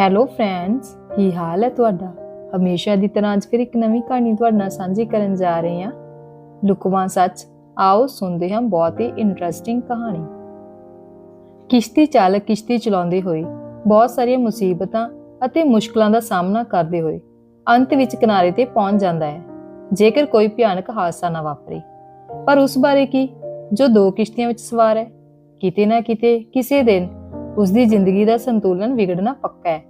Hello friends ਕੀ ਹਾਲ ਹੈ ਤੁਹਾਡਾ? ਹਮੇਸ਼ਾ ਦੀ ਤਰ੍ਹਾਂ ਅੱਜ ਫਿਰ ਇੱਕ ਨਵੀਂ ਕਹਾਣੀ ਤੁਹਾਡੇ ਨਾਲ ਸਾਂਝੀ ਕਰਨ ਜਾ ਰਹੇ ਹਾਂ। ਲੁਕਵਾਂ ਸੱਚ। ਆਓ ਸੁਣਦੇ ਹਾਂ ਬਹੁਤ ਹੀ ਇੰਟਰਸਟਿੰਗ ਕਹਾਣੀ। ਕਿਸ਼ਤੀ ਚਾਲਕ ਕਿਸ਼ਤੀ ਚਲਾਉਂਦੇ ਹੋਏ ਬਹੁਤ ਸਾਰੀਆਂ ਮੁਸੀਬਤਾਂ ਅਤੇ ਮੁਸ਼ਕਲਾਂ ਦਾ ਸਾਹਮਣਾ ਕਰਦੇ ਹੋਏ ਅੰਤ ਵਿੱਚ ਕਿਨਾਰੇ ਤੇ ਪਹੁੰਚ ਜਾਂਦਾ ਹੈ। ਜੇਕਰ ਕੋਈ ਭਿਆਨਕ ਹਾਦਸਾ ਨਾ ਵਾਪਰੇ। ਪਰ ਉਸ ਬਾਰੇ ਕੀ? ਜੋ ਦੋ ਕਿਸ਼ਤੀਆਂ ਵਿੱਚ ਸਵਾਰ ਹੈ। ਕਿਤੇ ਨਾ ਕਿਤੇ ਕਿਸੇ ਦਿਨ ਉਸ ਦੀ ਜ਼ਿੰਦਗੀ ਦਾ ਸੰਤੁਲਨ ਵਿਗੜਨਾ ਪੱਕਾ ਹੈ।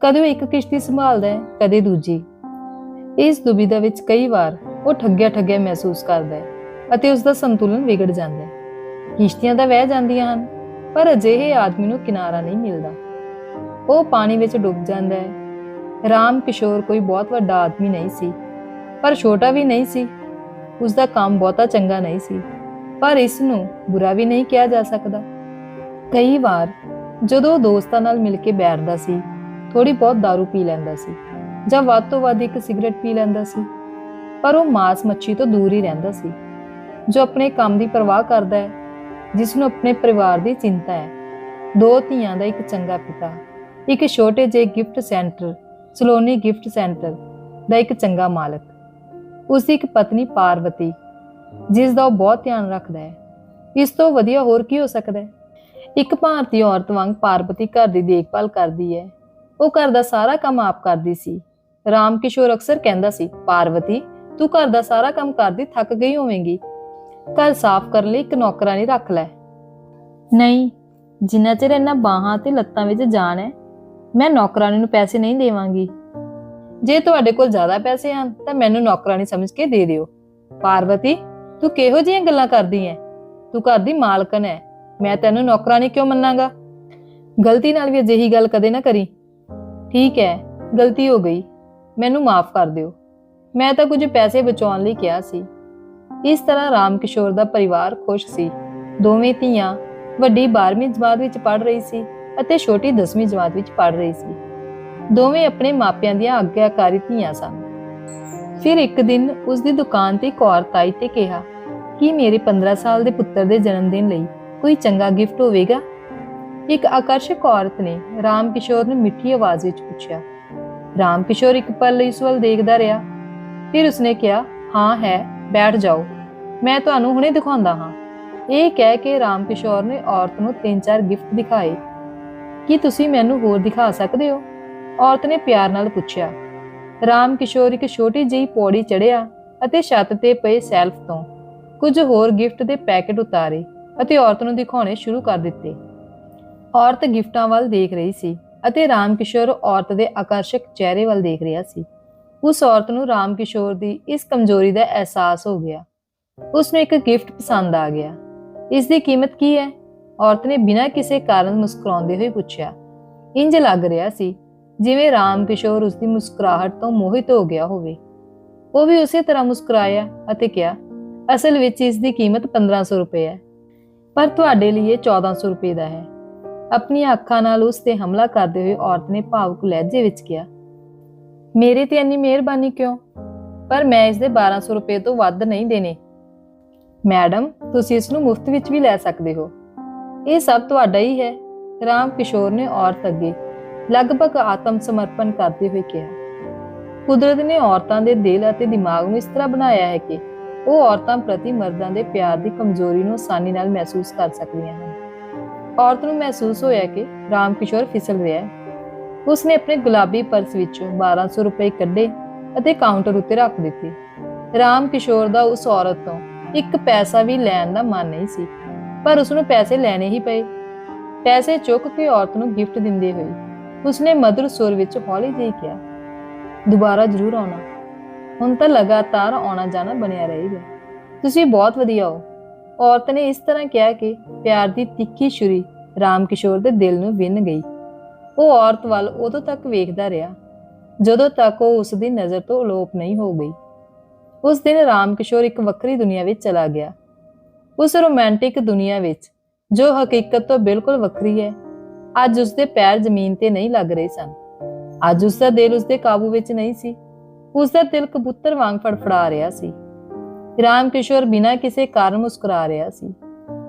ਕਦੇ ਇੱਕ ਕਿਸ਼ਤੀ ਸੰਭਾਲਦਾ ਹੈ, ਕਦੇ ਦੂਜੀ। ਇਸ ਦੁਬਿਧਾ ਵਿੱਚ ਕਈ ਵਾਰ ਉਹ ਠੱਗਿਆ ਠੱਗਿਆ ਮਹਿਸੂਸ ਕਰਦਾ ਹੈ ਅਤੇ ਉਸ ਦਾ ਸੰਤੁਲਨ ਵਿਗੜ ਜਾਂਦਾ ਹੈ। ਕਿਸ਼ਤੀਆਂ ਤਾਂ ਵਹਿ ਜਾਂਦੀਆਂ ਹਨ, ਪਰ ਅਜਿਹੇ ਆਦਮੀ ਨੂੰ ਕਿਨਾਰਾ ਨਹੀਂ ਮਿਲਦਾ। ਉਹ ਪਾਣੀ ਵਿੱਚ ਡੁੱਬ ਜਾਂਦਾ ਹੈ। ਰਾਮ ਕਿਸ਼ੋਰ ਕੋਈ ਬਹੁਤ ਵੱਡਾ ਆਦਮੀ ਨਹੀਂ ਸੀ, ਪਰ ਛੋਟਾ ਵੀ ਨਹੀਂ ਸੀ। ਉਸ ਦਾ ਕੰਮ ਬਹੁਤਾ ਚੰਗਾ ਨਹੀਂ ਸੀ, ਪਰ ਇਸ ਨੂੰ ਬੁਰਾ ਵੀ ਨਹੀਂ ਕਿਹਾ ਜਾ ਸਕਦਾ। ਕਈ ਵਾਰ ਜਦੋਂ ਉਹ ਦੋਸਤਾਂ ਨਾਲ ਮਿਲ ਕੇ ਬੈਠਦਾ ਸੀ ਥੋੜੀ ਬਹੁਤ दारू ਪੀ ਲੈਂਦਾ ਸੀ ਜਾਂ ਵੱਧ ਤੋਂ ਵੱਧ ਇੱਕ ਸਿਗਰਟ ਪੀ ਲੈਂਦਾ ਸੀ, ਪਰ ਉਹ ਮਾਸ ਮੱਛੀ ਤੋਂ ਦੂਰ ਹੀ ਰਹਿੰਦਾ ਸੀ, ਜੋ ਆਪਣੇ ਕੰਮ ਦੀ ਪਰਵਾਹ ਕਰਦਾ ਹੈ, ਜਿਸ ਨੂੰ ਆਪਣੇ ਪਰਿਵਾਰ ਦੀ ਚਿੰਤਾ ਹੈ। ਦੋ ਧੀਆਂ ਦਾ ਇੱਕ ਚੰਗਾ ਪਿਤਾ, ਇੱਕ ਛੋਟੇ ਜਿਹੇ gift centre, Saloni gift centre ਦਾ ਇੱਕ ਚੰਗਾ ਮਾਲਕ। ਉਸ ਦੀ ਇੱਕ ਪਤਨੀ ਪਾਰਵਤੀ, ਜਿਸ ਦਾ ਉਹ ਬਹੁਤ ਧਿਆਨ ਰੱਖਦਾ ਹੈ। ਇਸ ਤੋਂ ਵਧੀਆ ਹੋਰ ਕੀ ਹੋ ਸਕਦਾ ਹੈ? ਇੱਕ ਭਾਰਤੀ ਔਰਤ ਵਾਂਗ ਪਾਰਵਤੀ ਘਰ ਦੀ ਦੇਖਭਾਲ ਕਰਦੀ ਹੈ। ਉਹ ਘਰ ਦਾ ਸਾਰਾ ਕੰਮ ਆਪ ਕਰਦੀ ਸੀ। ਰਾਮ ਕਿਸ਼ੋਰ ਅਕਸਰ ਕਹਿੰਦਾ ਸੀ ਪਾਰਵਤੀ ਤੂੰ ਘਰ ਦਾ ਸਾਰਾ ਕੰਮ ਕਰਦੀ ਥੱਕ ਗਈ ਹੋਵੇਂਗੀ। ਘਰ ਸਾਫ਼ ਕਰਨ ਲਈ ਇੱਕ ਨੌਕਰਾਨੀ ਰੱਖ ਲੈ। ਨਹੀਂ ਜਿੰਨਾ ਚਿਰ ਇਹਨਾਂ ਬਾਹਾਂ ਤੇ ਲੱਤਾਂ ਵਿੱਚ ਜਾਨ ਹੈ ਮੈਂ ਨੌਕਰਾਨੀ ਨੂੰ ਪੈਸੇ ਨਹੀਂ ਦੇਵਾਂਗੀ। ਜੇ ਤੁਹਾਡੇ ਕੋਲ ਜ਼ਿਆਦਾ ਪੈਸੇ ਹਨ ਤਾਂ ਮੈਨੂੰ ਨੌਕਰਾਨੀ ਸਮਝ ਕੇ ਦੇ ਦਿਓ। ਪਾਰਵਤੀ ਤੂੰ ਕਿਹੋ ਜਿਹੀਆਂ ਗੱਲਾਂ ਕਰਦੀ ਐ ਤੂੰ ਘਰ ਦੀ ਮਾਲਕਨ ਹੈ। ਮੈਂ ਤੈਨੂੰ ਨੌਕਰਾਨੀ ਕਿਉਂ ਮੰਨਾਂਗਾ? ਗਲਤੀ ਨਾਲ ਵੀ ਅਜਿਹੀ ਗੱਲ ਕਦੇ ਨਾ ਕਰੀ। ਠੀਕ ਹੈ, ਗਲਤੀ ਹੋ ਗਈ। ਮੈਨੂੰ ਮਾਫ ਕਰ ਦਿਓ। ਮੈਂ ਤਾਂ ਕੁਝ ਪੈਸੇ ਬਚਾਉਣ ਲਈ ਕਿਹਾ ਸੀ। ਇਸ ਤਰ੍ਹਾਂ ਰਾਮ ਦਾ ਪਰਿਵਾਰ ਖੁਸ਼ ਸੀ। ਦੋਵੇਂ ਧੀਆਂ ਵੱਡੀ 12ਵੀਂ ਜਮਾਤ ਵਿੱਚ ਪੜ੍ਹ ਰਹੀ ਸੀ ਅਤੇ ਛੋਟੀ 10ਵੀਂ ਜਮਾਤ ਵਿੱਚ ਪੜ੍ਹ ਰਹੀ ਸੀ। ਦੋਵੇਂ ਆਪਣੇ ਮਾਪਿਆਂ ਦੀਆਂ ਆਗਿਆਕਾਰੀ ਧੀਆਂ ਸਨ। ਫਿਰ ਇੱਕ ਦਿਨ ਉਸ ਦੀ ਦੁਕਾਨ ਤੇ ਇੱਕ ਔਰਤ ਆਈ ਤੇ ਕਿਹਾ, ਕਿ ਮੇਰੇ 15 ਸਾਲ ਦੇ ਪੁੱਤਰ ਦੇ ਜਨਮ ਦਿਨ ਲਈ ਕੋਈ ਚੰਗਾ ਗਿਫਟ ਹੋਵੇਗਾ? ਇੱਕ ਆਕਰਸ਼ਕ ਔਰਤ ਨੇ ਰਾਮ ਕਿਸ਼ੋਰ ਨੂੰ ਮਿੱਠੀ ਆਵਾਜ਼ ਵਿੱਚ ਪੁੱਛਿਆ। ਰਾਮ ਕਿਸ਼ੋਰ ਇੱਕ ਪਲ ਲਈ ਵੱਲ ਦੇਖਦਾ ਰਿਹਾ। ਫਿਰ ਉਸਨੇ ਕਿਹਾ, ਹਾਂ, ਹੈ, ਬੈਠ ਜਾਓ। ਮੈਂ ਤੁਹਾਨੂੰ ਹੁਣੇ ਦਿਖਾਉਂਦਾ ਹਾਂ। ਇਹ ਕਹਿ ਕੇ ਰਾਮ ਕਿਸ਼ੋਰ ਨੇ ਔਰਤ ਨੂੰ ਤਿੰਨ ਚਾਰ ਗਿਫਟ ਦਿਖਾਏ। ਕੀ ਤੁਸੀਂ ਮੈਨੂੰ ਹੋਰ ਦਿਖਾ ਸਕਦੇ ਹੋ? ਔਰਤ ਨੇ ਪਿਆਰ ਨਾਲ ਪੁੱਛਿਆ। ਰਾਮ ਕਿਸ਼ੋਰ ਇੱਕ ਛੋਟੀ ਜਿਹੀ ਪੌੜੀ ਚੜਿਆ ਅਤੇ ਛੱਤ ਤੇ ਪਏ ਸੈਲਫ ਤੋਂ ਕੁਝ ਹੋਰ ਗਿਫਟ ਦੇ ਪੈਕੇਟ ਉਤਾਰੇ। ਅਤੇ ਔਰਤ ਨੂੰ ਦਿਖਾਉਣੇ ਸ਼ੁਰੂ ਕਰ ਦਿੱਤੇ। ਔਰਤ ਗਿਫਟਾਂ ਵੱਲ ਦੇਖ ਰਹੀ ਸੀ ਅਤੇ ਰਾਮ ਕਿਸ਼ੋਰ ਔਰਤ ਦੇ ਆਕਰਸ਼ਕ ਚਿਹਰੇ ਵੱਲ ਦੇਖ ਰਿਹਾ ਸੀ। ਉਸ ਔਰਤ ਨੂੰ ਰਾਮ ਕਿਸ਼ੋਰ ਦੀ ਇਸ ਕਮਜ਼ੋਰੀ ਦਾ ਅਹਿਸਾਸ ਹੋ ਗਿਆ। ਉਸ ਨੂੰ ਇੱਕ ਗਿਫਟ ਪਸੰਦ ਆ ਗਿਆ। ਇਸ ਦੀ ਕੀਮਤ ਕੀ ਹੈ? ਔਰਤ ਨੇ ਬਿਨਾਂ ਕਿਸੇ ਕਾਰਨ ਮੁਸਕਰਾਉਂਦੇ ਹੋਏ ਪੁੱਛਿਆ। ਇੰਜ ਲੱਗ ਰਿਹਾ ਸੀ ਜਿਵੇਂ ਰਾਮ ਕਿਸ਼ੋਰ ਉਸ ਦੀ ਮੁਸਕਰਾਹਟ ਤੋਂ ਮੋਹਿਤ ਹੋ ਗਿਆ ਹੋਵੇ। ਉਹ ਵੀ ਉਸੇ ਤਰ੍ਹਾਂ ਮੁਸਕਰਾਇਆ ਅਤੇ ਕਿਹਾ, ਅਸਲ ਵਿੱਚ ਇਸ ਦੀ ਕੀਮਤ 1500 ਰੁਪਏ ਹੈ। ਪਰ ਤੁਹਾਡੇ ਲਈ ਇਹ 1400 ਰੁਪਏ ਦਾ ਹੈ। ਆਪਣੀਆਂ ਅੱਖਾਂ ਨਾਲ ਉਸ ਤੇ ਹਮਲਾ ਕਰਦੇ ਹੋਏ ਔਰਤ ਨੇ ਭਾਵੁਕ ਲਹਿਜੇ ਵਿੱਚ ਕਿਹਾ, ਮੇਰੇ ਤੇ ਇੰਨੀ ਮਿਹਰਬਾਨੀ ਕਿਉਂ? ਪਰ ਮੈਂ ਇਸ ਦੇ 1200 ਰੁਪਏ ਤੋਂ ਵੱਧ ਨਹੀਂ ਦੇਣੇ। ਮੈਡਮ, ਤੁਸੀਂ ਇਸ ਨੂੰ ਮੁਫਤ ਵਿੱਚ ਵੀ ਲੈ ਸਕਦੇ ਹੋ। ਇਹ ਸਭ ਤੁਹਾਡਾ ਹੀ ਹੈ, ਰਾਮ ਕਿਸ਼ੋਰ ਨੇ ਔਰਤ ਅੱਗੇ ਲਗਭਗ ਆਤਮ ਸਮਰਪਣ ਕਰਦੇ ਹੋਏ ਕਿਹਾ। ਕੁਦਰਤ ਨੇ ਔਰਤਾਂ ਦੇ ਦਿਲ ਅਤੇ ਦਿਮਾਗ ਨੂੰ ਇਸ ਤਰ੍ਹਾਂ ਬਣਾਇਆ ਹੈ ਕਿ ਉਹ ਔਰਤਾਂ ਪ੍ਰਤੀ ਮਰਦਾਂ ਦੇ ਪਿਆਰ ਦੀ ਕਮਜ਼ੋਰੀ ਨੂੰ ਆਸਾਨੀ ਨਾਲ ਮਹਿਸੂਸ ਕਰ ਸਕਦੀਆਂ ਹਨ। ਔਰਤ ਨੂੰ ਮਹਿਸੂਸ ਹੋਇਆ ਕਿ ਰਾਮ ਕਿਸ਼ੋਰ ਫਿਸਲ ਰਿਹਾ ਹੈ। ਉਸਨੇ ਆਪਣੇ ਗੁਲਾਬੀ ਪਰਸ ਵਿੱਚੋਂ 1200 ਰੁਪਏ ਕੱਢੇ ਅਤੇ ਕਾਊਂਟਰ ਉੱਤੇ ਰੱਖ ਦਿੱਤੇ। ਰਾਮ ਕਿਸ਼ੋਰ ਦਾ ਉਸ ਔਰਤ ਤੋਂ ਇੱਕ ਪੈਸਾ ਵੀ ਲੈਣ ਦਾ ਮਨ ਨਹੀਂ ਸੀ, ਪਰ ਉਸ ਨੂੰ ਪੈਸੇ ਲੈਣੇ ਹੀ ਪਏ। ਪੈਸੇ ਚੁੱਕ ਕੇ ਔਰਤ ਨੂੰ ਗਿਫਟ ਦਿੰਦੇ ਹੋਏ ਉਸਨੇ ਮਧੁਰ ਸੁਰ ਵਿੱਚ ਹੌਲੀ ਜਿਹੀ ਕਿਹਾ, ਦੁਬਾਰਾ ਜ਼ਰੂਰ ਆਉਣਾ। ਹੁਣ ਤਾਂ ਲਗਾਤਾਰ ਆਉਣਾ ਜਾਣਾ ਬਣਿਆ ਰਹੇਗਾ। ਤੁਸੀਂ ਬਹੁਤ ਵਧੀਆ ਹੋ। ਔਰਤ ਨੇ ਇਸ ਤਰ੍ਹਾਂ ਕਿਹਾ ਕਿ ਪਿਆਰ ਦੀ ਤਿੱਖੀ ਛੁਰੀ ਰਾਮ ਕਿਸ਼ੋਰ ਦੇ ਦਿਲ ਨੂੰ ਵਿੰਨ ਗਈ। ਉਹ ਔਰਤ ਵੱਲ ਉਦੋਂ ਤੱਕ ਵੇਖਦਾ ਰਿਹਾ, ਜਦੋਂ ਤੱਕ ਉਹ ਉਸ ਦੀ ਨਜ਼ਰ ਤੋਂ ਅਲੋਪ ਨਹੀਂ ਹੋ ਗਈ। ਉਸ ਦਿਨ ਰਾਮ ਕਿਸ਼ੋਰ ਇੱਕ ਵੱਖਰੀ ਦੁਨੀਆ ਵਿੱਚ ਚਲਾ ਗਿਆ। ਉਸ ਰੋਮਾਂਟਿਕ ਦੁਨੀਆ ਵਿੱਚ, ਜੋ ਹਕੀਕਤ ਤੋਂ ਬਿਲਕੁਲ ਵੱਖਰੀ ਹੈ, ਅੱਜ ਉਸ ਦੇ ਪੈਰ ਜ਼ਮੀਨ ਤੇ ਨਹੀਂ ਲੱਗ ਰਹੇ ਸਨ। ਅੱਜ ਉਸ ਦਾ ਦਿਲ ਉਸ ਦੇ ਕਾਬੂ ਵਿੱਚ ਨਹੀਂ ਸੀ। ਉਸ ਦਾ ਦਿਲ ਕਬੂਤਰ ਵਾਂਗ ਫੜਫੜਾ ਰਿਹਾ ਸੀ। ਰਾਮ ਕਿਸ਼ੋਰ ਬਿਨਾਂ ਕਿਸੇ ਕਾਰਨ ਮੁਸਕਰਾ ਰਿਹਾ ਸੀ।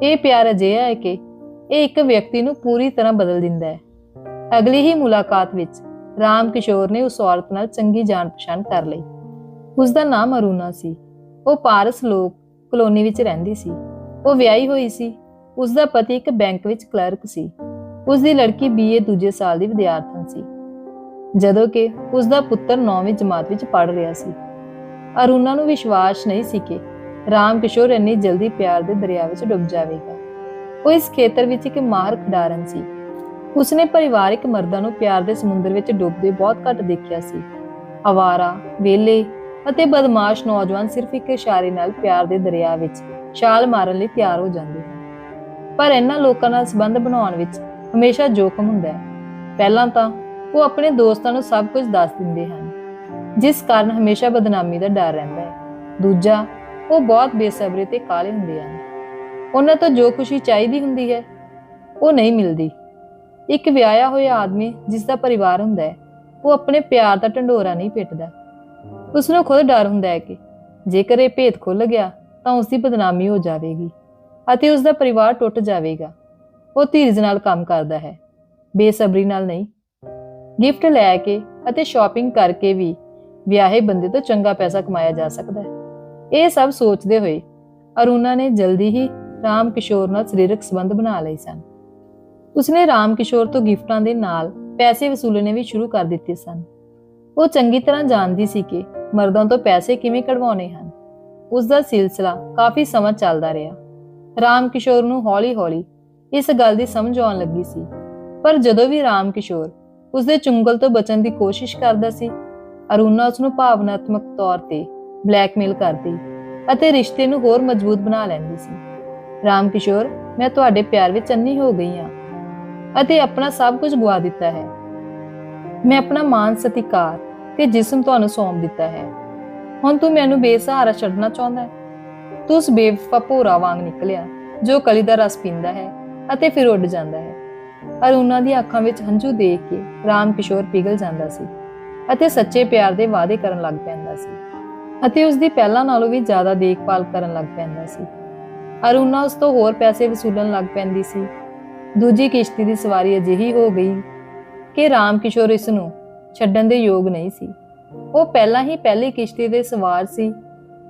ਇਹ ਪਿਆਰ ਅਜਿਹਾ ਹੈ ਕਿ ਇਹ ਇੱਕ ਵਿਅਕਤੀ ਨੂੰ ਪੂਰੀ ਤਰ੍ਹਾਂ ਬਦਲ ਦਿੰਦਾ ਹੈ। ਅਗਲੀ ਹੀ ਮੁਲਾਕਾਤ ਵਿੱਚ ਰਾਮ ਕਿਸ਼ੋਰ ਨੇ ਉਸ ਔਰਤ ਨਾਲ ਚੰਗੀ ਜਾਣ ਪਛਾਣ ਕਰ ਲਈ। ਉਸ ਦਾ ਨਾਮ ਅਰੂਨਾ ਸੀ। ਉਹ ਪਾਰਸ ਲੋਕ ਕਲੋਨੀ ਵਿੱਚ ਰਹਿੰਦੀ ਸੀ। ਉਹ ਵਿਆਹੀ ਹੋਈ ਸੀ। ਉਸ ਦਾ ਪਤੀ ਇੱਕ ਬੈਂਕ ਵਿੱਚ ਕਲਰਕ ਸੀ। ਉਸ ਦੀ ਲੜਕੀ ਬੀਏ ਦੂਜੇ ਸਾਲ ਦੀ ਵਿਦਿਆਰਥਣ ਸੀ। ਜਦੋਂ ਕਿ ਉਸ ਦਾ ਪੁੱਤਰ 9ਵੀਂ ਜਮਾਤ ਵਿੱਚ ਪੜ੍ਹ ਰਿਹਾ ਸੀ। ਅਰੁਣਾ ਨੂੰ ਵਿਸ਼ਵਾਸ ਨਹੀਂ ਸੀ ਕਿ ਰਾਮ ਕਿਸ਼ੋਰ ਇੰਨੀ ਜਲਦੀ ਪਿਆਰ ਦੇ ਦਰਿਆ ਵਿੱਚ ਡੁੱਬ ਜਾਵੇਗਾ। ਉਹ ਇਸ ਖੇਤਰ ਵਿੱਚ ਇੱਕ ਮਾਹਰ ਖਿਡਾਰਨ ਸੀ। ਉਸਨੇ ਪਰਿਵਾਰਿਕ ਮਰਦਾਂ ਨੂੰ ਪਿਆਰ ਦੇ ਸਮੁੰਦਰ ਵਿੱਚ ਡੁੱਬਦੇ ਬਹੁਤ ਘੱਟ ਦੇਖਿਆ ਸੀ। ਆਵਾਰਾ, ਵੇਲੇ ਅਤੇ ਬਦਮਾਸ਼ ਨੌਜਵਾਨ ਸਿਰਫ ਇੱਕ ਇਸ਼ਾਰੇ ਨਾਲ ਪਿਆਰ ਦੇ ਦਰਿਆ ਵਿੱਚ ਛਾਲ ਮਾਰਨ ਲਈ ਤਿਆਰ ਹੋ ਜਾਂਦੇ ਹਨ। ਪਰ ਇਹਨਾਂ ਲੋਕਾਂ ਨਾਲ ਸੰਬੰਧ ਬਣਾਉਣ ਵਿੱਚ ਹਮੇਸ਼ਾ ਜੋਖਮ ਹੁੰਦਾ ਹੈ। ਪਹਿਲਾਂ ਤਾਂ ਉਹ ਆਪਣੇ ਦੋਸਤਾਂ ਨੂੰ ਸਭ ਕੁਝ ਦੱਸ ਦਿੰਦੇ ਹਨ। ਜਿਸ ਕਾਰਨ ਹਮੇਸ਼ਾ ਬਦਨਾਮੀ ਦਾ ਡਰ ਰਹਿੰਦਾ ਹੈ। ਦੂਜਾ, ਉਹ ਬਹੁਤ ਬੇਸਬਰੀ ਤੇ ਕਾਲੇ ਹੁੰਦੇ ਹਨ। ਉਹਨਾਂ ਤੋਂ ਜੋ ਖੁਸ਼ੀ ਚਾਹੀਦੀ ਹੁੰਦੀ ਹੈ, ਉਹ ਨਹੀਂ ਮਿਲਦੀ। ਇੱਕ ਵਿਆਹਿਆ ਹੋਇਆ ਆਦਮੀ ਜਿਸ ਦਾ ਪਰਿਵਾਰ ਹੁੰਦਾ ਹੈ, ਉਹ ਆਪਣੇ ਪਿਆਰ ਦਾ ਢੰਡੋਰਾ ਨਹੀਂ ਪਿੱਟਦਾ। ਉਸ ਨੂੰ ਖੁਦ ਡਰ ਹੁੰਦਾ ਹੈ ਕਿ ਜੇਕਰ ਇਹ ਭੇਤ ਖੁੱਲ ਗਿਆ, ਤਾਂ ਉਸ ਦੀ ਬਦਨਾਮੀ ਹੋ ਜਾਵੇਗੀ ਅਤੇ ਉਸ ਦਾ ਪਰਿਵਾਰ ਟੁੱਟ ਜਾਵੇਗਾ। ਉਹ ਧੀਰਜ ਨਾਲ ਕੰਮ ਕਰਦਾ ਹੈ। ਬੇਸਬਰੀ ਨਾਲ ਨਹੀਂ ਗਿਫਟ ਲੈ ਕੇ ਅਤੇ ਸ਼ਾਪਿੰਗ ਕਰਕੇ ਵੀ ਵਿਆਹੇ ਬੰਦੇ ਤੋਂ ਚੰਗਾ ਪੈਸਾ ਕਮਾਇਆ ਜਾ ਸਕਦਾ ਹੈ। ਇਹ ਸਭ ਸੋਚਦੇ ਹੋਏ ਅਰੁਣਾ ਨੇ ਜਲਦੀ ਹੀ ਰਾਮ ਕਿਸ਼ੋਰ ਨਾਲ ਸਰੀਰਕ ਸੰਬੰਧ ਬਣਾ ਲਏ ਸਨ। ਉਸਨੇ ਰਾਮ ਕਿਸ਼ੋਰ ਤੋਂ ਗਿਫਟਾਂ ਦੇ ਨਾਲ ਪੈਸੇ ਵਸੂਲਣੇ ਵੀ ਸ਼ੁਰੂ ਕਰ ਦਿੱਤੇ ਸਨ। ਉਹ ਚੰਗੀ ਤਰ੍ਹਾਂ ਜਾਣਦੀ ਸੀ ਕਿ ਮਰਦਾਂ ਤੋਂ ਪੈਸੇ ਕਿਵੇਂ ਕਢਵਾਉਣੇ ਹਨ। ਉਸ ਦਾ ਸਿਲਸਿਲਾ ਕਾਫੀ ਸਮਾਂ ਚੱਲਦਾ ਰਿਹਾ। ਰਾਮ ਕਿਸ਼ੋਰ ਨੂੰ ਹੌਲੀ-ਹੌਲੀ ਇਸ ਗੱਲ ਦੀ ਸਮਝ ਆਉਣ ਲੱਗੀ ਸੀ। ਪਰ ਜਦੋਂ ਵੀ ਰਾਮ ਕਿਸ਼ੋਰ ਉਸਦੇ ਚੁੰਗਲ ਤੋਂ ਬਚਣ ਦੀ ਕੋਸ਼ਿਸ਼ ਕਰਦਾ ਸੀ। ਅਰੁਣਾ ਉਸ ਨੂੰ ਭਾਵਨਾਤਮਕ ਤੌਰ ਤੇ ਬਲੈਕਮੇਲ ਕਰਦੀ ਅਤੇ ਰਿਸ਼ਤੇ ਨੂੰ ਹੋਰ ਮਜ਼ਬੂਤ ਬਣਾ ਲੈਂਦੀ ਸੀ। ਰਾਮ ਕਿਸ਼ੋਰ, ਮੈਂ ਤੁਹਾਡੇ ਪਿਆਰ ਵਿੱਚ ਅੰਨੀ ਹੋ ਗਈ ਹਾਂ ਅਤੇ ਆਪਣਾ ਸਭ ਕੁਝ ਗਵਾ ਦਿੱਤਾ ਹੈ। ਮੈਂ ਆਪਣਾ ਮਾਨ ਸਤਿਕਾਰ ਤੇ ਜਿਸਮ ਤੁਹਾਨੂੰ ਸੌਂਪ ਦਿੱਤਾ ਹੈ। ਹੁਣ ਤੂੰ ਮੈਨੂੰ ਬੇਸਹਾਰਾ ਛੱਡਣਾ ਚਾਹੁੰਦਾ ਹੈ। ਤੂੰ ਉਸ ਬੇਵਫਾ ਭੋਰਾ ਵਾਂਗ ਨਿਕਲਿਆ ਜੋ ਕਲੀ ਦਾ ਰਸ ਪੀਂਦਾ ਹੈ ਅਤੇ ਫਿਰ ਉੱਡ ਜਾਂਦਾ ਹੈ। ਅਰੁਣਾ ਦੀਆਂ ਅੱਖਾਂ ਵਿੱਚ ਹੰਝੂ ਦੇਖ ਕੇ ਰਾਮ ਕਿਸ਼ੋਰ ਪਿਘਲ ਜਾਂਦਾ ਸੀ ਅਤੇ ਸੱਚੇ ਪਿਆਰ ਦੇ ਵਾਅਦੇ ਕਰਨ ਲੱਗ ਪੈਂਦਾ ਸੀ ਅਤੇ ਉਸ ਦੀ ਪਹਿਲਾਂ ਨਾਲੋਂ ਵੀ ਜ਼ਿਆਦਾ ਦੇਖਭਾਲ ਕਰਨ ਲੱਗ ਪੈਂਦਾ ਸੀ। ਅਰੁਣਾ ਉਸ ਤੋਂ ਹੋਰ ਪੈਸੇ ਵਸੂਲਣ ਲੱਗ ਪੈਂਦੀ ਸੀ। ਦੂਜੀ ਕਿਸ਼ਤੀ ਦੀ ਸਵਾਰੀ ਅਜਿਹੀ ਹੋ ਗਈ ਕਿ ਰਾਮ ਕਿਸ਼ੋਰ ਇਸ ਨੂੰ ਛੱਡਣ ਦੇ ਯੋਗ ਨਹੀਂ ਸੀ। ਉਹ ਪਹਿਲਾਂ ਹੀ ਪਹਿਲੀ ਕਿਸ਼ਤੀ ਦੇ ਸਵਾਰ ਸੀ,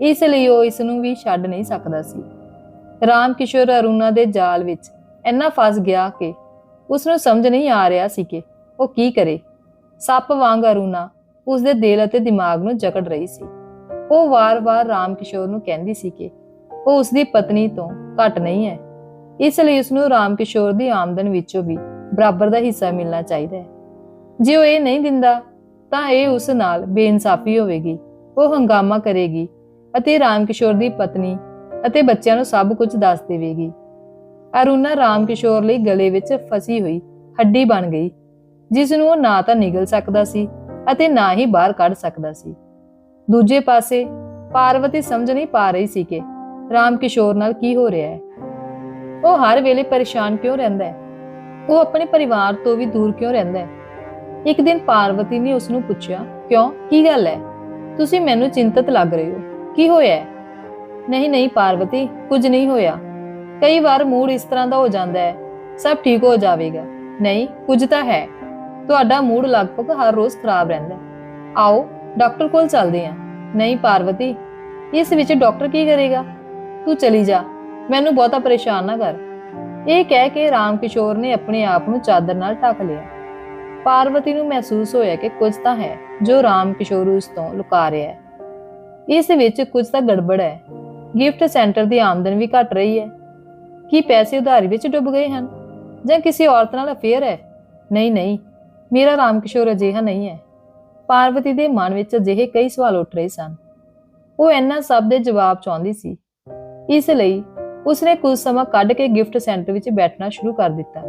ਇਸ ਲਈ ਉਹ ਇਸ ਨੂੰ ਵੀ ਛੱਡ ਨਹੀਂ ਸਕਦਾ ਸੀ। ਰਾਮ ਕਿਸ਼ੋਰ ਅਰੁਣਾ ਦੇ ਜਾਲ ਵਿੱਚ ਇੰਨਾ ਫਸ ਗਿਆ ਕਿ ਉਸ ਨੂੰ ਸਮਝ ਨਹੀਂ ਆ ਰਿਹਾ ਸੀ ਕਿ ਉਹ ਕੀ ਕਰੇ। ਸੱਪ ਵਾਂਗ ਅਰੁਣਾ ਉਸ ਦੇ ਦਿਲ ਅਤੇ ਦਿਮਾਗ ਨੂੰ ਜਕੜ ਰਹੀ ਸੀ। ਉਹ ਵਾਰ-ਵਾਰ ਰਾਮ ਕਿਸ਼ੋਰ ਨੂੰ ਕਹਿੰਦੀ ਸੀ ਕਿ ਉਹ ਉਸ ਦੀ ਪਤਨੀ ਤੋਂ ਘੱਟ ਨਹੀਂ ਹੈ। ਇਸ ਲਈ ਉਸ ਨੂੰ ਰਾਮ ਕਿਸ਼ੋਰ ਦੀ ਆਮਦਨ ਵਿੱਚੋਂ ਵੀ ਬਰਾਬਰ ਦਾ ਹਿੱਸਾ ਮਿਲਣਾ ਚਾਹੀਦਾ ਹੈ। ਜੇ ਉਹ ਇਹ ਨਹੀਂ ਦਿੰਦਾ, ਤਾਂ ਇਹ ਉਸ ਨਾਲ ਬੇਇਨਸਾਫੀ ਹੋਵੇਗੀ, ਉਹ ਹੰਗਾਮਾ ਕਰੇਗੀ ਅਤੇ ਰਾਮ ਕਿਸ਼ੋਰ ਦੀ ਪਤਨੀ ਅਤੇ ਬੱਚਿਆਂ ਨੂੰ ਸਭ ਕੁਝ ਦੱਸ ਦੇਵੇਗੀ। ਅਰੁਣਾ ਰਾਮ ਕਿਸ਼ੋਰ ਲਈ ਗਲੇ ਵਿੱਚ ਫਸੀ ਹੋਈ ਹੱਡੀ ਬਣ ਗਈ ਜਿਸ ਨੂੰ ਉਹ ਨਾ ਤਾਂ ਨਿਗਲ ਸਕਦਾ ਸੀ ਅਤੇ ਨਾ ਹੀ ਬਾਹਰ ਕੱਢ ਸਕਦਾ ਸੀ। ਦੂਜੇ ਪਾਸੇ ਪਾਰਵਤੀ ਸਮਝ ਨਹੀਂ ਪਾ ਰਹੀ ਸੀ ਕਿ ਰਾਮ ਕਿਸ਼ੋਰ ਨਾਲ ਕੀ ਹੋ ਰਿਹਾ ਹੈ। ਉਹ ਹਰ ਵੇਲੇ ਪਰੇਸ਼ਾਨ ਕਿਉਂ ਰਹਿੰਦਾ ਹੈ? ਉਹ ਆਪਣੇ ਪਰਿਵਾਰ ਤੋਂ ਵੀ ਦੂਰ ਕਿਉਂ ਰਹਿੰਦਾ ਹੈ? ਇੱਕ ਦਿਨ ਪਾਰਵਤੀ ਨੇ ਉਸ ਨੂੰ ਪੁੱਛਿਆ, ਕਿਉਂ? ਕੀ ਗੱਲ ਹੈ? ਤੁਸੀਂ ਮੈਨੂੰ ਚਿੰਤਤ ਲੱਗ ਰਹੇ ਹੋ। ਕੀ ਹੋਇਆ ਨਹੀਂ ਨਹੀਂ ਪਾਰਵਤੀ, ਕੁਝ ਨਹੀਂ ਹੋਇਆ। ਕਈ ਵਾਰ ਮੂਡ ਇਸ ਤਰ੍ਹਾਂ ਦਾ ਹੋ ਜਾਂਦਾ ਹੈ, ਸਭ ਠੀਕ ਹੋ ਜਾਵੇਗਾ। ਨਹੀਂ, ਕੁਝ ਤਾਂ ਹੈ। ਤੁਹਾਡਾ ਮੂਡ ਲਗਭਗ ਹਰ ਰੋਜ਼ ਖਰਾਬ ਰਹਿੰਦਾ ਹੈ। ਆਓ, ਡਾਕਟਰ ਕੋਲ ਚੱਲਦੇ ਹਾਂ। ਨਹੀਂ, ਪਾਰਵਤੀ, ਇਸ ਵਿੱਚ ਡਾਕਟਰ ਕੀ ਕਰੇਗਾ? ਤੂੰ ਚਲੀ ਜਾ। ਮੈਨੂੰ ਬਹੁਤਾ ਪਰੇਸ਼ਾਨ ਨਾ ਕਰ। ਇਹ ਕਹਿ ਕੇ ਰਾਮ ਕਿਸ਼ੋਰ ਨੇ ਆਪਣੇ ਆਪ ਨੂੰ ਚਾਦਰ ਨਾਲ ਢੱਕ ਲਿਆ। ਪਾਰਵਤੀ ਨੂੰ ਮਹਿਸੂਸ ਹੋਇਆ ਕਿ ਕੁਝ ਤਾਂ ਹੈ ਜੋ ਰਾਮ ਕਿਸ਼ੋਰ ਉਸ ਤੋਂ ਲੁਕਾ ਰਿਹਾ ਹੈ। ਇਸ ਵਿੱਚ ਕੁਝ ਤਾਂ ਗੜਬੜ ਹੈ। ਗਿਫਟ ਸੈਂਟਰ ਦੀ ਆਮਦਨ ਵੀ ਘਟ ਰਹੀ ਹੈ। ਕੀ ਪੈਸੇ ਉਧਾਰੀ ਵਿੱਚ ਡੁੱਬ ਗਏ ਹਨ? ਜਾਂ ਕਿਸੇ ਔਰਤ ਨਾਲ ਅਫੇਅਰ ਹੈ? ਨਹੀਂ ਨਹੀਂ। ਮੇਰਾ ਰਾਮ ਕਿਸ਼ੋਰ ਅਜਿਹਾ ਨਹੀਂ ਹੈ। ਪਾਰਵਤੀ ਦੇ ਮਨ ਵਿੱਚ ਅਜਿਹੇ ਕਈ ਸਵਾਲ ਉੱਠ ਰਹੇ ਸਨ। ਉਹ ਇਹਨਾਂ ਸਭ ਦੇ ਜਵਾਬ ਚਾਹੁੰਦੀ ਸੀ। ਇਸ ਲਈ ਉਸਨੇ ਕੁਝ ਸਮਾਂ ਕੱਢ ਕੇ ਗਿਫਟ ਸੈਂਟਰ ਵਿੱਚ ਬੈਠਣਾ ਸ਼ੁਰੂ ਕਰ ਦਿੱਤਾ।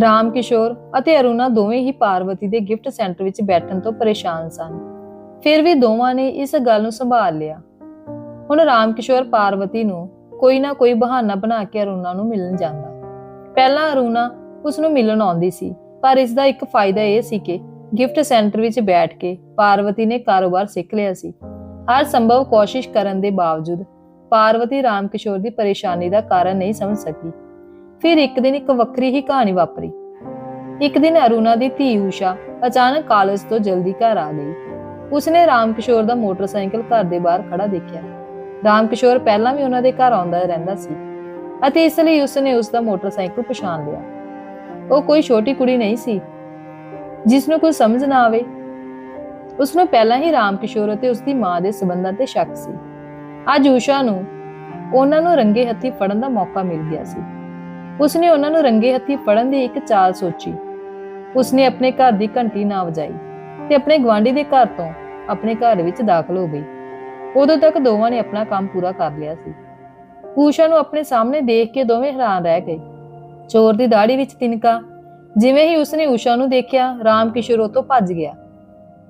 ਰਾਮ ਕਿਸ਼ੋਰ ਅਤੇ ਅਰੁਣਾ ਦੋਵੇਂ ਹੀ ਪਾਰਵਤੀ ਦੇ ਗਿਫਟ ਸੈਂਟਰ ਵਿੱਚ ਬੈਠਣ ਤੋਂ ਪਰੇਸ਼ਾਨ ਸਨ। ਫਿਰ ਵੀ ਦੋਵਾਂ ਨੇ ਇਸ ਗੱਲ ਨੂੰ ਸੰਭਾਲ ਲਿਆ। ਹੁਣ ਰਾਮ ਕਿਸ਼ੋਰ ਪਾਰਵਤੀ ਨੂੰ ਕੋਈ ਨਾ ਕੋਈ ਬਹਾਨਾ ਬਣਾ ਕੇ ਅਰੁਣਾ ਨੂੰ ਮਿਲਣ ਜਾਂਦਾ। ਪਹਿਲਾਂ ਅਰੁਣਾ ਉਸ ਨੂੰ ਮਿਲਣ ਆਉਂਦੀ ਸੀ, ਪਰ ਇਸ ਦਾ ਇੱਕ ਫਾਇਦਾ ਇਹ ਸੀ ਕਿ ਗਿਫਟ ਸੈਂਟਰ ਵਿੱਚ ਬੈਠ ਕੇ ਪਾਰਵਤੀ ਨੇ ਕਾਰੋਬਾਰ ਸਿੱਖ ਲਿਆ ਸੀ। ਹਰ ਸੰਭਵ ਕੋਸ਼ਿਸ਼ ਕਰਨ ਦੇ ਬਾਵਜੂਦ ਪਾਰਵਤੀ ਰਾਮ ਕਿਸ਼ੋਰ ਦੀ ਪਰੇਸ਼ਾਨੀ ਦਾ ਕਾਰਨ ਨਹੀਂ ਸਮਝ ਸਕੀ। ਫਿਰ ਇੱਕ ਦਿਨ ਇੱਕ ਵੱਖਰੀ ਹੀ ਕਹਾਣੀ ਵਾਪਰੀ। ਇੱਕ ਦਿਨ ਅਰੁਣਾ ਦੀ ਧੀ ਊਸ਼ਾ ਅਚਾਨਕ ਕਾਲਜ ਤੋਂ ਜਲਦੀ ਘਰ ਆ ਗਈ। ਉਸਨੇ ਰਾਮਕਿਸ਼ੋਰ ਦਾ ਮੋਟਰਸਾਈਕਲ ਘਰ ਦੇ ਬਾਹਰ ਖੜਾ ਦੇਖਿਆ। ਰਾਮ ਕਿਸ਼ੋਰ ਪਹਿਲਾਂ ਵੀ ਉਹਨਾਂ ਦੇ ਘਰ ਆਉਂਦਾ ਰਹਿੰਦਾ ਸੀ ਅਤੇ ਇਸ ਲਈ ਉਸਨੇ ਉਸ ਦਾ ਮੋਟਰਸਾਈਕਲ ਪਛਾਣ ਲਿਆ। ਉਹ ਕੋਈ ਛੋਟੀ ਕੁੜੀ ਨਹੀਂ ਸੀ ਜਿਸ ਨੂੰ ਕੁਝ ਸਮਝ ਨਾ ਆਵੇ। ਉਸ ਨੂੰ ਪਹਿਲਾਂ ਹੀ ਰਾਮ ਕਿਸ਼ੋਰ ਅਤੇ ਉਸ ਦੀ ਮਾਂ ਦੇ ਸਬੰਧਾਂ ਤੇ ਸ਼ੱਕ ਸੀ। ਅੱਜ ਊਸ਼ਾ ਨੂੰ ਉਹਨਾਂ ਨੂੰ ਰੰਗੇ ਹੱਥੀ ਫੜਨ ਦਾ ਮੌਕਾ ਮਿਲ ਗਿਆ ਸੀ। ਉਸਨੇ ਉਹਨਾਂ ਨੂੰ ਰੰਗੇ ਹੱਥੀ ਫੜਨ ਦੀ ਇੱਕ ਚਾਲ ਸੋਚੀ। ਉਸਨੇ ਆਪਣੇ ਘਰ ਦੀ ਘੰਟੀ ਨਾ ਵਜਾਈ ਤੇ ਆਪਣੇ ਗਵਾਂਢੀ ਦੇ ਘਰ ਤੋਂ ਆਪਣੇ ਘਰ ਵਿੱਚ ਦਾਖਲ ਹੋ ਗਈ। ਉਦੋਂ ਤੱਕ ਦੋਵਾਂ ਨੇ ਆਪਣਾ ਕੰਮ ਪੂਰਾ ਕਰ ਲਿਆ ਸੀ। ਊਸ਼ਾ ਨੂੰ ਆਪਣੇ ਸਾਹਮਣੇ ਦੇਖ ਕੇ ਦੋਵੇਂ ਹੈਰਾਨ ਰਹਿ ਗਏ। ਚੋਰ ਦੀ ਦਾੜੀ ਵਿੱਚ ਤਿਨਕਾ। ਜਿਵੇਂ ਹੀ ਉਸਨੇ ਊਸ਼ਾ ਨੂੰ ਦੇਖਿਆ, ਰਾਮ ਕਿਸ਼ੋਰ ਉਹ ਤੋਂ ਭੱਜ ਗਿਆ।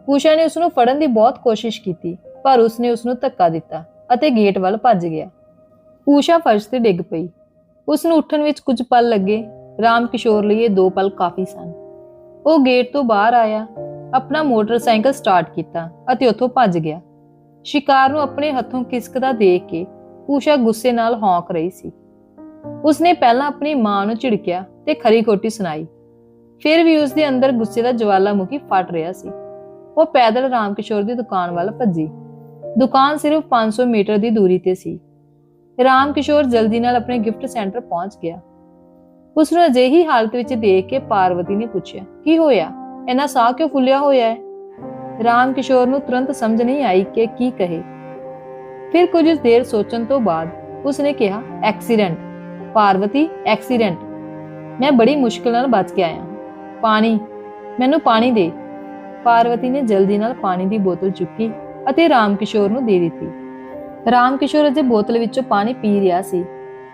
ਊਸ਼ਾ ਨੇ ਉਸ ਨੂੰ ਫੜਨ ਦੀ ਬਹੁਤ ਕੋਸ਼ਿਸ਼ ਕੀਤੀ, ਪਰ ਉਸਨੇ ਉਸ ਨੂੰ ਧੱਕਾ ਦਿੱਤਾ ਅਤੇ ਗੇਟ ਵੱਲ ਭੱਜ ਗਿਆ। ਊਸ਼ਾ ਫਰਸ਼ ਤੇ ਡਿੱਗ ਪਈ। ਉਸ ਨੂੰ ਉੱਠਣ ਵਿੱਚ ਕੁਝ ਪਲ ਲੱਗੇ। ਰਾਮ ਕਿਸ਼ੋਰ ਲਈ ਇਹ ਦੋ ਪਲ ਕਾਫੀ ਸਨ। ਉਹ ਗੇਟ ਤੋਂ ਬਾਹਰ ਆਇਆ, ਆਪਣਾ ਮੋਟਰਸਾਈਕਲ ਸਟਾਰਟ ਕੀਤਾ ਅਤੇ ਉੱਥੋਂ ਭੱਜ ਗਿਆ। ਸ਼ਿਕਾਰ ਨੂੰ ਆਪਣੇ ਹੱਥੋਂ ਕਿਸਕਦਾ ਦੇਖ ਕੇ ਊਸ਼ਾ ਗੁੱਸੇ ਨਾਲ ਹੌਂਕ ਰਹੀ ਸੀ। ਉਸਨੇ ਪਹਿਲਾਂ ਆਪਣੀ ਮਾਂ ਨੂੰ ਝਿੜਕਿਆ ਤੇ ਖਰੀ ਖੋਟੀ ਸੁਣਾਈ। ਫਿਰ ਵੀ ਉਸ ਦੇ ਅੰਦਰ ਗੁੱਸੇ ਦਾ ਜਵਾਲਾਮੁਖੀ ਫਟ ਰਿਹਾ ਸੀ। ਉਹ ਪੈਦਲ ਰਾਮਕਿਸ਼ੋਰ ਦੀ ਦੁਕਾਨ ਵੱਲ ਭੱਜੀ। ਦੁਕਾਨ ਸਿਰਫ 500 ਮੀਟਰ ਦੀ ਦੂਰੀ ਤੇ ਸੀ। ਰਾਮਕਿਸ਼ੋਰ ਜਲਦੀ ਨਾਲ ਆਪਣੇ ਗਿਫਟ ਸੈਂਟਰ ਪਹੁੰਚ ਗਿਆ। ਉਸ ਨੂੰ ਅਜਿਹੀ ਹਾਲਤ ਵਿੱਚ ਦੇਖ ਕੇ ਪਾਰਵਤੀ ਨੇ ਪੁੱਛਿਆ, ਕੀ ਹੋਇਆ? ਇੰਨਾ ਸਾਹ ਕਿਉਂ ਫੁੱਲਿਆ ਹੋਇਆ ਹੈ? ਰਾਮ ਕਿਸ਼ੋਰ ਨੂੰ ਤੁਰੰਤ ਸਮਝ ਨਹੀਂ ਆਈ ਕਿ ਕੀ ਕਹੇ। ਫਿਰ ਕੁਝ ਦੇਰ ਸੋਚਣ ਤੋਂ ਬਾਅਦ ਉਸਨੇ ਕਿਹਾ, ਐਕਸੀਡੈਂਟ, ਪਾਰਵਤੀ, ਐਕਸੀਡੈਂਟ। ਮੈਂ ਬੜੀ ਮੁਸ਼ਕਲ ਨਾਲ ਬਚ ਕੇ ਆਇਆ ਪਾਣੀ, ਮੈਨੂੰ ਪਾਣੀ ਦੇ। ਪਾਰਵਤੀ ਨੇ ਜਲਦੀ ਨਾਲ ਪਾਣੀ ਦੀ ਬੋਤਲ ਚੁੱਕੀ ਅਤੇ ਰਾਮਕਿਸ਼ੋਰ ਨੂੰ ਦੇ ਦਿੱਤੀ। ਰਾਮਕਿਸ਼ੋਰ ਅਜੇ ਬੋਤਲ ਵਿੱਚੋਂ ਪਾਣੀ ਪੀ ਰਿਹਾ ਸੀ।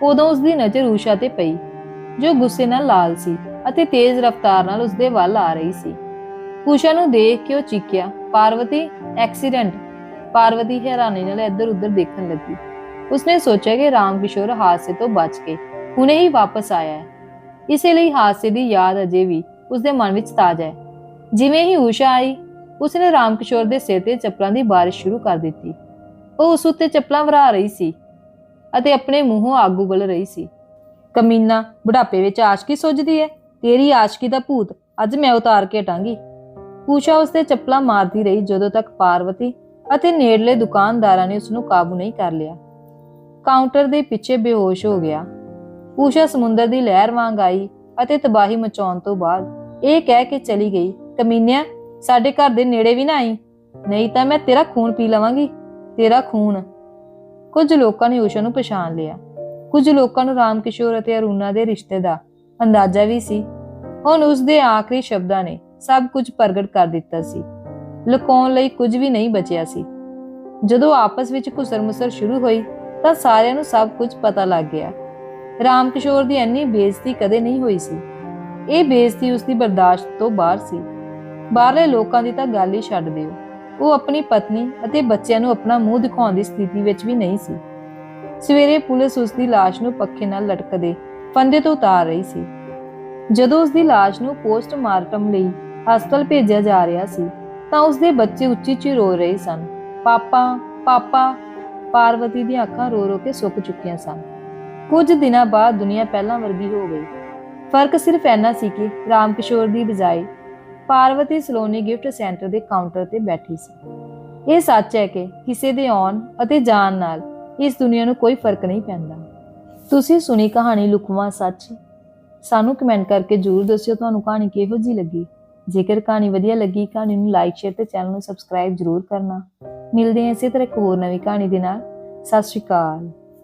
ਉਦੋਂ ਉਸ ਦੀ ਨਜ਼ਰ ਊਸ਼ਾ ਤੇ ਪਈ, ਜੋ ਗੁੱਸੇ ਨਾਲ ਲਾਲ ਸੀ ਅਤੇ ਤੇਜ਼ ਰਫ਼ਤਾਰ ਨਾਲ ਉਸ ਦੇ ਵੱਲ ਆ ਰਹੀ ਸੀ। ਊਸ਼ਾ ਨੂੰ ਦੇਖ ਕੇ ਉਹ ਚੀਕਿਆ। ਪਾਰਵਤੀ ਐਕਸੀਡੈਂਟ ਪਾਰਵਤੀ ਹੈਰਾਨੀ ਨਾਲ ਇੱਧਰ ਉੱਧਰ ਦੇਖਣ ਲੱਗੀ। ਉਸਨੇ ਸੋਚਿਆ ਕਿ ਰਾਮਕਿਸ਼ੋਰ ਹਾਦਸੇ ਤੋਂ ਬਚ ਕੇ ਹੁਣੇ ਹੀ ਵਾਪਸ ਆਇਆ ਹੈ। ਇਸੇ ਲਈ ਹਾਦਸੇ ਦੀ ਯਾਦ ਅਜੇ ਵੀ ਉਸਦੇ ਮਨ ਵਿੱਚ ਤਾਜ਼ਾ ਹੈ। ਜਿਵੇਂ ਹੀ ਊਸ਼ਾ ਆਈ, ਉਸਨੇ ਰਾਮਕਿਸ਼ੋਰ ਦੇ ਸਿਰ ਤੇ ਚੱਪਲਾਂ ਦੀ ਬਾਰਿਸ਼ ਸ਼ੁਰੂ ਕਰ ਦਿੱਤੀ। ਉਹ ਉਸ ਉੱਤੇ ਚੱਪਲਾਂ ਵਰਾ ਰਹੀ ਸੀ ਅਤੇ ਆਪਣੇ ਮੂੰਹੋਂ ਅੱਗ ਉਗਲ ਰਹੀ ਸੀ। ਕਮੀਨਾ, ਬੁਢਾਪੇ ਵਿੱਚ ਆਸ਼ਕੀ ਸੁੱਝਦੀ ਹੈ? ਤੇਰੀ ਆਸ਼ਕੀ ਦਾ ਭੂਤ, ਅੱਜ ਮੈਂ ਉਤਾਰ ਕੇ ਹਟਾਂਗੀ। ਊਸ਼ਾ ਉਸਦੇ ਚੱਪਲਾਂ ਮਾਰਦੀ ਰਹੀ ਜਦੋਂ ਤੱਕ ਪਾਰਵਤੀ ਅਤੇ ਨੇੜਲੇ ਦੁਕਾਨਦਾਰਾਂ ਨੇ ਉਸ ਨੂੰ ਕਾਬੂ ਨਹੀਂ ਕਰ ਲਿਆ। ਕਾਊਂਟਰ ਦੇ ਪਿੱਛੇ ਬੇਹੋਸ਼ ਹੋ ਗਿਆ। ਊਸ਼ਾ ਸਮੁੰਦਰ ਦੀ ਲਹਿਰ ਵਾਂਗ ਆਈ ਅਤੇ ਤਬਾਹੀ ਮਚਾਉਣ ਤੋਂ ਬਾਅਦ ਇਹ ਕਹਿ ਕੇ ਚਲੀ ਗਈ, ਕਮੀਨਿਆ, ਸਾਡੇ ਘਰ ਦੇ ਨੇੜੇ ਵੀ ਨਾ ਆਈ। ਨਹੀਂ ਤਾਂ ਮੈਂ ਤੇਰਾ ਖੂਨ ਪੀ ਲਵਾਂਗੀ। ਤੇਰਾ ਖੂਨ। ਕੁਝ ਲੋਕਾਂ ਨੇ ਊਸ਼ਾ ਨੂੰ ਪਛਾਣ ਲਿਆ। ਕੁਝ ਲੋਕਾਂ ਨੂੰ ਰਾਮਕਿਸ਼ੋਰ ਅਤੇ ਅਰੁਣਾ ਦੇ ਰਿਸ਼ਤੇ ਦਾ ਅੰਦਾਜ਼ਾ ਵੀ ਸੀ। ਹੁਣ ਉਸ ਦੇ ਆਖਰੀ ਸ਼ਬਦਾਂ ਨੇ ਸਭ ਕੁਝ ਪ੍ਰਗਟ ਕਰ ਦਿੱਤਾ ਸੀ। ਲੁਕਾਉਣ ਲਈ ਕੁਝ ਵੀ ਨਹੀਂ ਬਚਿਆ ਸੀ। ਜਦੋਂ ਆਪਸ ਵਿੱਚ ਘੁਸਰਮੁਸਰ ਸ਼ੁਰੂ ਹੋਈ, ਤਾਂ ਸਾਰਿਆਂ ਨੂੰ ਸਭ ਕੁਝ ਪਤਾ ਲੱਗ ਗਿਆ। ਰਾਮਕਿਸ਼ੋਰ ਦੀ ਇੰਨੀ ਬੇਇੱਜ਼ਤੀ ਕਦੇ ਨਹੀਂ ਹੋਈ ਸੀ। ਇਹ ਬੇਇੱਜ਼ਤੀ ਉਸ ਦੀ ਬਰਦਾਸ਼ਤ ਤੋਂ ਬਾਹਰ ਸੀ। ਬਾਹਰਲੇ ਲੋਕਾਂ ਦੀ ਤਾਂ ਗੱਲ ਹੀ ਛੱਡ ਦਿਓ। ਉਹ ਆਪਣੀ ਪਤਨੀ ਅਤੇ ਬੱਚਿਆਂ ਨੂੰ ਆਪਣਾ ਮੂੰਹ ਦਿਖਾਉਣ ਦੀ ਸਥਿਤੀ ਵਿੱਚ ਵੀ ਨਹੀਂ ਸੀ। ਸਵੇਰੇ ਪੁਲਿਸ ਉਸ ਦੀ ਲਾਸ਼ ਨੂੰ ਪੱਖੇ ਨਾਲ ਲਟਕਦੇ ਫੰਦੇ ਤੋਂ ਉਤਾਰ ਰਹੀ ਸੀ। ਜਦੋਂ ਉਸ ਦੀ ਲਾਸ਼ ਨੂੰ ਪੋਸਟਮਾਰਟਮ ਲਈ ਹਸਪਤਾਲ ਭੇਜਿਆ ਜਾ ਰਿਹਾ ਸੀ, ਤਾਂ ਉਸਦੇ ਬੱਚੇ ਉੱਚੀ ਉੱਚੀ ਰੋ ਰਹੇ ਸਨ। ਪਾਪਾ ਪਾਪਾ, ਪਾਰਵਤੀ ਦੀਆਂ ਅੱਖਾਂ ਰੋ ਰੋ ਕੇ ਸੁੱਕ ਚੁੱਕੀਆਂ ਸਨ। ਕੁਝ ਦਿਨਾਂ ਬਾਅਦ ਦੁਨੀਆ ਪਹਿਲਾਂ ਵਰਗੀ ਹੋ ਗਈ। ਫ਼ਰਕ ਸਿਰਫ ਇੰਨਾ ਸੀ ਕਿ ਰਾਮਕਿਸ਼ੋਰ ਦੀ ਬਜਾਏ ਪਾਰਵਤੀ ਸਲੋਨੀ ਗਿਫਟ ਸੈਂਟਰ ਦੇ ਕਾਊਂਟਰ ਤੇ ਬੈਠੀ ਸੀ। ਇਹ ਸੱਚ ਹੈ ਕਿ ਕਿਸੇ ਦੇ ਆਉਣ ਅਤੇ ਜਾਣ ਨਾਲ ਇਸ ਦੁਨੀਆ ਨੂੰ ਕੋਈ ਫ਼ਰਕ ਨਹੀਂ ਪੈਂਦਾ। ਤੁਸੀਂ ਸੁਣੀ ਕਹਾਣੀ ਲੁਕਵਾ ਸੱਚ? ਸਾਨੂੰ ਕਮੈਂਟ ਕਰਕੇ ਜਰੂਰ ਦੱਸਿਓ, ਤੁਹਾਨੂੰ ਕਹਾਣੀ ਕਿਹੋ ਜਿਹੀ ਲੱਗੀ? ਜੇਕਰ ਕਹਾਣੀ ਵਧੀਆ ਲੱਗੀ, ਕਹਾਣੀ ਨੂੰ ਲਾਈਕ ਸ਼ੇਅਰ ਤੇ ਚੈਨਲ ਨੂੰ ਸਬਸਕ੍ਰਾਈਬ ਜਰੂਰ ਕਰਨਾ। ਮਿਲਦੇ ਹਾਂ ਇਸੇ ਤਰ੍ਹਾਂ ਇੱਕ ਹੋਰ ਨਵੀਂ ਕਹਾਣੀ ਦੇ ਨਾਲ। ਸਤਿ ਸ਼੍ਰੀ ਅਕਾਲ।